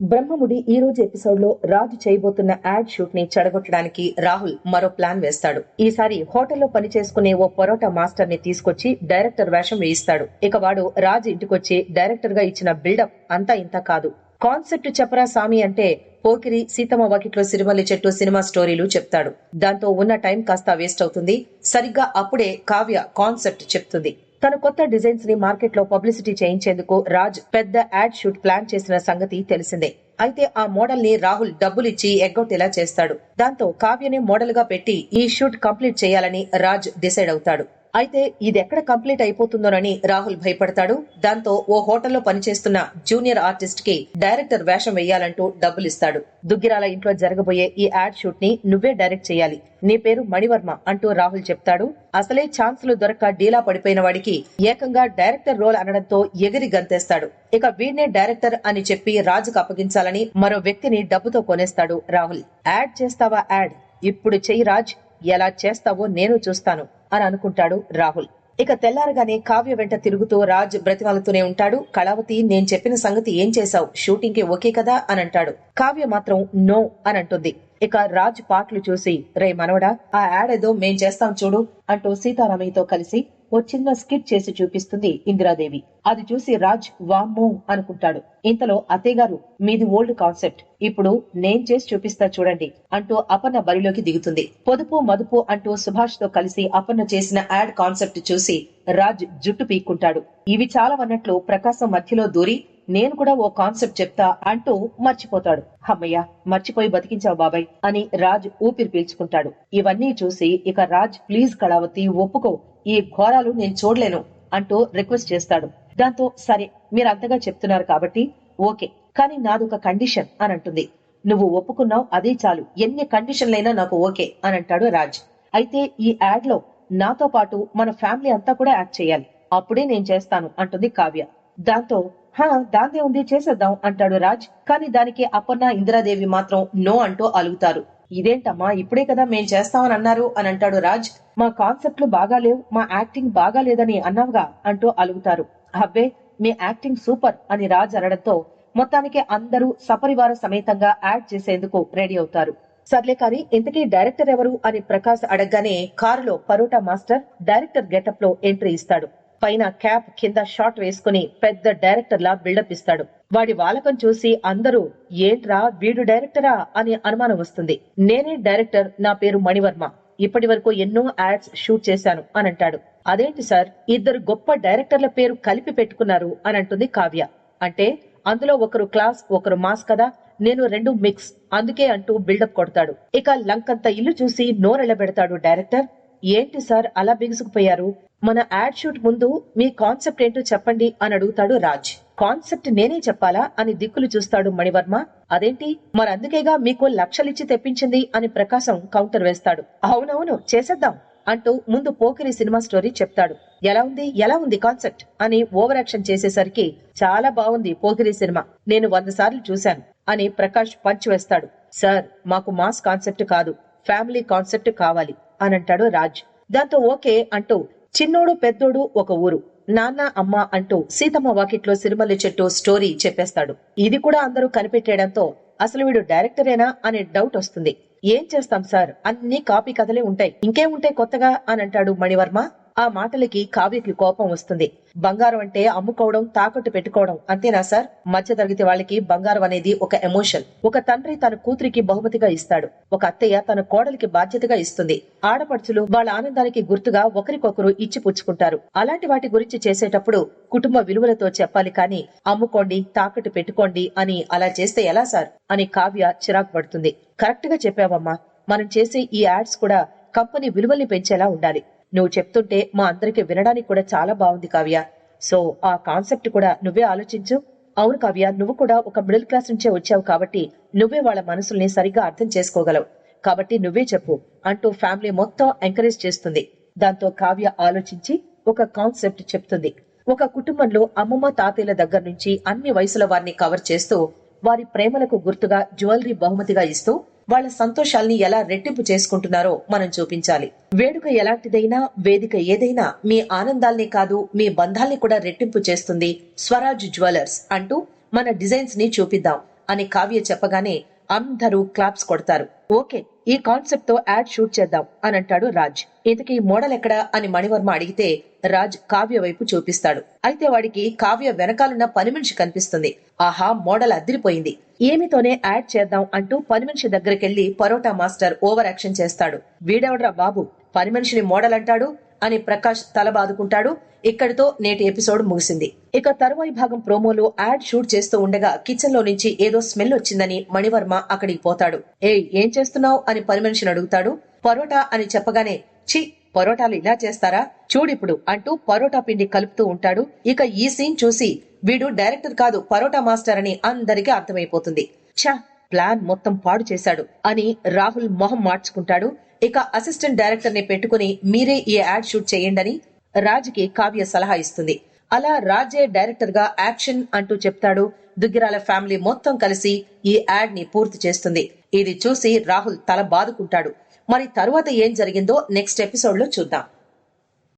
బ్రహ్మముడి ఈ రోజు ఎపిసోడ్లో రాజు చేయబోతున్న యాడ్ షూట్ని చెడగొట్టడానికి రాహుల్ మరో ప్లాన్ వేస్తాడు. ఈసారి హోటల్లో పనిచేసుకునే ఓ పరోటా మాస్టర్ని తీసుకొచ్చి డైరెక్టర్ వేషం వేయిస్తాడు. ఇక వాడు రాజు ఇంటికొచ్చి డైరెక్టర్గా ఇచ్చిన బిల్డప్ అంతా ఇంత కాదు. కాన్సెప్ట్ చెప్పరా సామి అంటే పోకిరి సీతమ్మ వాకిట్లో సిరిమల్లి చెట్టు సినిమా స్టోరీలు చెప్తాడు. దాంతో ఉన్న టైం కాస్త వేస్ట్ అవుతుంది. సరిగ్గా అప్పుడే కావ్య కాన్సెప్ట్ చెప్తుంది. తన కొత్త డిజైన్స్ని మార్కెట్లో పబ్లిసిటీ చేయించేందుకు రాజ్ పెద్ద యాడ్ షూట్ ప్లాన్ చేసిన సంగతి తెలిసిందే. అయితే ఆ మోడల్ని రాహుల్ డబ్బులిచ్చి ఎగ్గొట్టేలా చేస్తాడు. దాంతో కావ్యని మోడల్గా పెట్టి ఈ షూట్ కంప్లీట్ చేయాలని రాజ్ డిసైడ్ అవుతాడు. అయితే ఇది ఎక్కడ కంప్లీట్ అయిపోతుందోనని రాహుల్ భయపడతాడు. దాంతో ఓ హోటల్లో పనిచేస్తున్న జూనియర్ ఆర్టిస్ట్కి డైరెక్టర్ వేషం వేయాలంటూ డబ్బులిస్తాడు దుగ్గిరాల ఇంట్లో జరగబోయే ఈ యాడ్ షూట్ని నువ్వే డైరెక్ట్ చేయాలి. నీ పేరు మణివర్మ అంటూ రాహుల్ చెప్తాడు. అసలే ఛాన్సులు దొరక్క డీలా పడిపోయిన వాడికి ఏకంగా డైరెక్టర్ రోల్ అనడంతో ఎగిరి గంతేస్తాడు. ఇక వీడినే డైరెక్టర్ అని చెప్పి రాజుకు అప్పగించాలని మరో వ్యక్తిని డబ్బుతో కొనేస్తాడు రాహుల్. యాడ్ చేస్తావా యాడ్? ఇప్పుడు చెయ్యి రాజ్. ఎలా చేస్తావో నేను చూస్తాను. అని అనుకుంటాడు రాహుల్. ఇక తెల్లారగానే కావ్య వెంట తిరుగుతూ రాజ్ బ్రతిమాలుతూనే ఉంటాడు. కళావతి నేను చెప్పిన సంగతి ఏం చేశావు? షూటింగ్కి ఓకే కదా? అని అంటాడు. కావ్య మాత్రం నో అని అంటుంది. ఇక రాజ్ పాటలు చూసి రే మనవడా ఆ యాడ్ ఏదో మేం చేస్తాం చూడు అంటూ సీతారామయ్యతో కలిసి ఓ చిన్న స్కిట్ చేసి చూపిస్తుంది ఇందిరాదేవి. అది చూసి రాజ్ వామ్మో అనుకుంటాడు. ఇంతలో అత్తయ్యగారు మీది ఓల్డ్ కాన్సెప్ట్. ఇప్పుడు నేను చేసి చూపిస్తా చూడండి అంటూ అపర్ణ బరిలోకి దిగుతుంది. పొదుపు మదుపు అంటూ సుభాష్తో కలిసి అపర్ణ చేసిన యాడ్ కాన్సెప్ట్ చూసి రాజ్ జుట్టు పీక్కుంటాడు. ఇవి చాలవన్నట్లు ప్రకాశం మధ్యలో దూరి నేను కూడా ఓ కాన్సెప్ట్ చెప్తా అంటూ మర్చిపోతాడు. అమ్మయ్య మర్చిపోయి బతికించావు బాబాయ్ అని రాజ్ ఊపిరి పీల్చుకుంటాడు. ఇవన్నీ చూసి ఇక రాజ్ ప్లీజ్ కళావతి ఒప్పుకో. ఈ ఘోరాలు నేను చూడలేను అంటూ రిక్వెస్ట్ చేస్తాడు. దాంతో సరే మీరు అంతగా చెప్తున్నారు కాబట్టి ఓకే కానీ నాదొక కండిషన్ అని అంటుంది. నువ్వు ఒప్పుకున్నావు అదే చాలు. ఎన్ని కండిషన్లైనా నాకు ఓకే అని అంటాడు రాజ్. అయితే ఈ యాడ్లో నాతో పాటు మన ఫ్యామిలీ అంతా కూడా యాక్ట్ చేయాలి. అప్పుడే నేను చేస్తాను అంటుంది కావ్య. దాంతో హా దాందే ఉంది చేసేద్దాం అంటాడు రాజ్. కానీ దానికి అపర్ణ ఇందిరాదేవి మాత్రం నో అంటూ అలుగుతారు. ఇదేంటమ్మా? ఇప్పుడే కదా మేం చేస్తామని అన్నారు అని అంటాడు రాజ్. మా కాన్సెప్ట్లు బాగాలేవు మా యాక్టింగ్ బాగాలేదని అన్నావుగా అంటూ అలుగుతారు. అబ్బే మీ యాక్టింగ్ సూపర్ అని రాజ్ అనడంతో మొత్తానికి అందరూ సపరివార సమేతంగా యాడ్ చేసేందుకు రెడీ అవుతారు. సర్లే కానీ ఇంతకీ డైరెక్టర్ ఎవరు అని ప్రకాష్ అడగగానే కారులో పరోటా మాస్టర్ డైరెక్టర్ గెటప్లో ఎంట్రీ ఇస్తాడు. పైన క్యాప్ కింద షాట్ వేసుకుని పెద్ద డైరెక్టర్ లా బిల్డప్ ఇస్తాడు. వాడి వాలకం చూసి అందరూ ఏంట్రా వీడు డైరెక్టరా? అని అనుమానం వస్తుంది. నేనే డైరెక్టర్ నా పేరు మణివర్మ. ఇప్పటి వరకు ఎన్నో యాడ్స్ షూట్ చేశాను అని అంటాడు. అదేంటి సార్ ఇద్దరు గొప్ప డైరెక్టర్ల పేరు కలిపి పెట్టుకున్నారు అని అంటుంది కావ్య. అంటే అందులో ఒకరు క్లాస్ ఒకరు మాస్ కదా నేను రెండు మిక్స్. అందుకే అంటూ బిల్డప్ కొడతాడు. ఇక లంకంత ఇల్లు చూసి నోరెళ్ళబెడతాడు డైరెక్టర్. ఏంటి సార్ అలా బిగుసుకుపోయారు? మన యాడ్ షూట్ ముందు మీ కాన్సెప్ట్ ఏంటో చెప్పండి అని అడుగుతాడు రాజ్. కాన్సెప్ట్ నేనే చెప్పాలా అని దిక్కులు చూస్తాడు మణివర్మ. అదేంటి? మరందుకేగా మీకు లక్షలిచ్చి తెప్పించింది అని ప్రకాశం కౌంటర్ వేస్తాడు. అవునవును చేసేద్దాం అంటూ ముందు పోకిరి సినిమా స్టోరీ చెప్తాడు. ఎలా ఉంది? ఎలా ఉంది కాన్సెప్ట్? అని ఓవర్ యాక్షన్ చేసేసరికి చాలా బాగుంది పోకిరి సినిమా. నేను వంద సార్లు చూశాను అని ప్రకాష్ పంచ్ వేస్తాడు. సార్ మాకు మాస్ కాన్సెప్ట్ కాదు. ఫ్యామిలీ కాన్సెప్ట్ కావాలి. అని అంటాడు రాజ్. దాంతో ఓకే అంటూ చిన్నోడు పెద్దోడు ఒక ఊరు. నాన్న అమ్మ అంటూ సీతమ్మ వాకిట్లో సిరిమల్లి చెట్టు స్టోరీ చెప్పేస్తాడు. ఇది కూడా అందరూ కనిపెట్టేయడంతో అసలు వీడు డైరెక్టరేనా అనే డౌట్ వస్తుంది. ఏం చేస్తాం సార్? అన్ని కాపీ కథలే ఉంటాయి. ఇంకేముంటాయి కొత్తగా? అని అంటాడు మణివర్మ. ఆ మాటలకి కావ్యకి కోపం వస్తుంది. బంగారం అంటే అమ్ముకోవడం తాకట్టు పెట్టుకోవడం అంతేనా సార్? మధ్య తరగతి వాళ్ళకి బంగారం అనేది ఒక ఎమోషన్. ఒక తండ్రి తన కూతురికి బహుమతిగా ఇస్తాడు. ఒక అత్తయ్య తన కోడలికి బాధ్యతగా ఇస్తుంది. ఆడపడుచులు వాళ్ళ ఆనందానికి గుర్తుగా ఒకరికొకరు ఇచ్చి పుచ్చుకుంటారు. అలాంటి వాటి గురించి చేసేటప్పుడు కుటుంబ విలువలతో చెప్పాలి కానీ అమ్ముకోండి తాకట్టు పెట్టుకోండి అని అలా చేస్తే ఎలా సార్? అని కావ్య చిరాకు పడుతుంది. కరెక్ట్గా చెప్పావమ్మా. మనం చేసే ఈ యాడ్స్ కూడా కంపెనీ విలువల్ని పెంచేలా ఉండాలి. నువ్వు చెప్తుంటే మా అందరికి వినడానికి కూడా చాలా బాగుంది కావ్య. సో ఆ కాన్సెప్ట్ కూడా నువ్వే ఆలోచించు. అవును కావ్య నువ్వు కూడా ఒక మిడిల్ క్లాస్ నుంచే వచ్చావు కాబట్టి నువ్వే వాళ్ళ మనసుల్ని సరిగ్గా అర్థం చేసుకోగలవు. కాబట్టి నువ్వే చెప్పు అంటూ ఫ్యామిలీ మొత్తం ఎంకరేజ్ చేస్తుంది. దాంతో కావ్య ఆలోచించి ఒక కాన్సెప్ట్ చెప్తుంది. ఒక కుటుంబంలో అమ్మమ్మ తాతయ్యల దగ్గర నుంచి అన్ని వయసుల వారిని కవర్ చేస్తూ వారి ప్రేమలకు గుర్తుగా జ్యువెలరీ బహుమతిగా ఇస్తూ వాళ్ళ సంతోషాల్ని ఎలా రెట్టింపు చేసుకుంటున్నారో మనం చూపించాలి. వేడుక ఎలాంటిదైనా వేదిక ఏదైనా మీ ఆనందాల్ని కాదు మీ బంధాల్ని కూడా రెట్టింపు చేస్తుంది స్వరాజ్ జ్యువెలర్స్ అంటూ మన డిజైన్స్ని చూపిద్దాం అని కావ్య చెప్పగానే అందరూ క్లాప్స్ కొడతారు. ఓకే ఈ కాన్సెప్ట్తో యాడ్ షూట్ చేద్దాం అని అంటాడు రాజ్. ఇంతకీ మోడల్ ఎక్కడా అని మణివర్మ అడిగితే రాజ్ కావ్య వైపు చూపిస్తాడు. అయితే వాడికి కావ్య వెనకాలన్న పని మనిషి కనిపిస్తుంది. ఆహా మోడల్ అదిరిపోయింది ఏమితోనే యాడ్ చేద్దాం అంటూ పని మనిషి దగ్గరికెళ్ళి పరోటా మాస్టర్ ఓవర్ యాక్షన్ చేస్తాడు. వీడెవడ్రా బాబు? పని మనిషిని మోడల్ అంటాడు అని ప్రకాష్ తల బాదుకుంటాడు ఇక్కడితో నేటి ఎపిసోడ్ ముగిసింది. ఇక తరువాయి భాగం ప్రోమోలో యాడ్ షూట్ చేస్తూ ఉండగా కిచెన్లో నుంచి ఏదో స్మెల్ వచ్చిందని మణివర్మ అక్కడికి పోతాడు. ఏయ్ ఏం చేస్తున్నావు? అని పని మనిషిని అడుగుతాడు. పరోటా అని చెప్పగానే ఛీ పరోటాలు ఇలా చేస్తారా? చూడిప్పుడు అంటూ పరోటా పిండి కలుపుతూ ఉంటాడు. ఇక ఈ సీన్ చూసి వీడు డైరెక్టర్ కాదు పరోటా మాస్టర్ అని అందరికీ అర్థమైపోతుంది. ఛా ప్లాన్ మొత్తం పాడు చేశాడు అని రాహుల్ మొహం మార్చుకుంటాడు. ఇక అసిస్టెంట్ డైరెక్టర్ని పెట్టుకుని మీరే ఈ యాడ్ షూట్ చేయండి రాజ్కి కావ్య సలహా ఇస్తుంది. అలా రాజే డైరెక్టర్గా యాక్షన్ అంటూ చెప్తాడు. దుగ్గిరాల ఫ్యామిలీ మొత్తం కలిసి ఈ యాడ్ని పూర్తి చేస్తుంది. ఇది చూసి రాహుల్ తల బాదుకుంటాడు. మరి తరువాత ఏం జరిగిందో నెక్స్ట్ ఎపిసోడ్లో చూద్దాం.